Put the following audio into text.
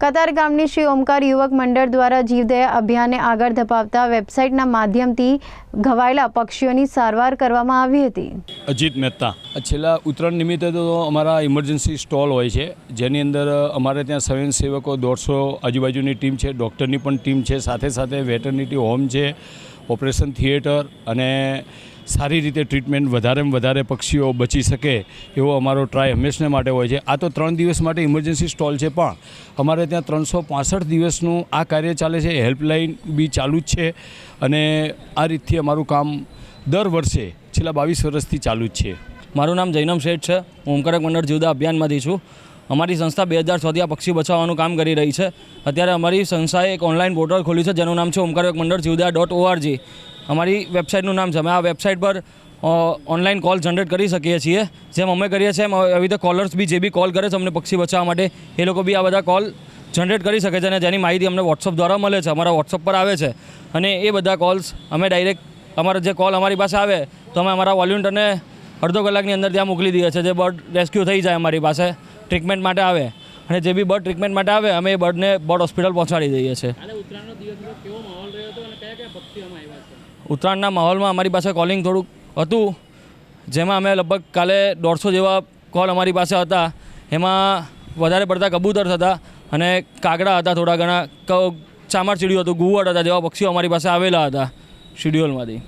કતાર ગામની શ્રી ઓમકાર યુવક મંડળ દ્વારા જીવદયા અભિયાનને આગળ ધપાવતા વેબસાઇટના માધ્યમથી ઘવાયેલા પક્ષીઓની સારવાર કરવામાં આવી હતી. અજીત મહેતા. છેલ્લા ઉત્તરાયણ નિમિત્તે તો અમારા ઇમરજન્સી સ્ટોલ હોય છે જેની અંદર અમારે ત્યાં સ્વયંસેવકો દોઢસો આજુબાજુની ટીમ છે ડૉક્ટરની પણ ટીમ છે સાથે સાથે વેટરનિટી હોમ છે ઓપરેશન થિયેટર અને સારી રીતે ટ્રીટમેન્ટ વધારેમાં વધારે પક્ષીઓ બચી શકે એવો અમારો ટ્રાય હંમેશને માટે હોય છે. આ તો ત્રણ દિવસ માટે ઇમરજન્સી સ્ટોલ છે પણ અમારે ત્યાં ત્રણસો પાસઠ દિવસનું આ કાર્ય ચાલે છે. હેલ્પલાઇન બી ચાલુ જ છે અને આ રીતથી અમારું કામ દર વર્ષે છેલ્લા બાવીસ વર્ષથી ચાલુ જ છે. મારું નામ જૈનમ શેઠ છે. હું ઓમકારક મંડળ જીવદા અભિયાનમાંથી છું. અમારી સંસ્થા બે હજાર છથી આ પક્ષી બચાવવાનું કામ કરી રહી છે. અત્યારે અમારી સંસ્થાએ એક ઓનલાઈન પોર્ટલ ખોલ્યું છે જેનું નામ છે ઓમકારક મંડળ જીવદા ડોટ ઓઆરજી અમારી વેબસાઇટનું નામ છે. અમે આ વેબસાઇટ પર ઓનલાઈન કોલ જનરેટ કરી શકીએ છીએ. જેમ અમે કરીએ છીએ એમ એવી રીતે કોલર્સ બી જે બી કોલ કરે છે અમને પક્ષી બચાવવા માટે, એ લોકો બી આ બધા કોલ જનરેટ કરી શકે છે અને જેની માહિતી અમને વોટ્સઅપ દ્વારા મળે છે, અમારા વોટ્સઅપ પર આવે છે. અને એ બધા કોલ્સ અમે ડાયરેક્ટ અમારા જે કોલ અમારી પાસે આવે, તો અમે અમારા વોલ્યુન્ટરને અડધો કલાકની અંદર ત્યાં મોકલી દઈએ છીએ. જે બર્ડ રેસ્ક્યુ થઈ જાય અમારી પાસે ટ્રીટમેન્ટ માટે આવે. અને જે બી બર્ડ ટ્રીટમેન્ટ માટે આવે, અમે એ બર્ડને બર્ડ હોસ્પિટલ પહોંચાડી દઈએ છીએ. ઉત્તરાયણના માહોલમાં અમારી પાસે કોલિંગ થોડુંક હતું, જેમાં અમે લગભગ કાલે દોઢસો જેવા કોલ અમારી પાસે હતા. એમાં વધારે પડતા કબૂતર હતા અને કાગડા હતા થોડા ઘણા ચામર ચીડિયું હતું, ગુવડ હતા જેવા પક્ષીઓ અમારી પાસે આવેલા હતા, શિડ્યુલમાંથી.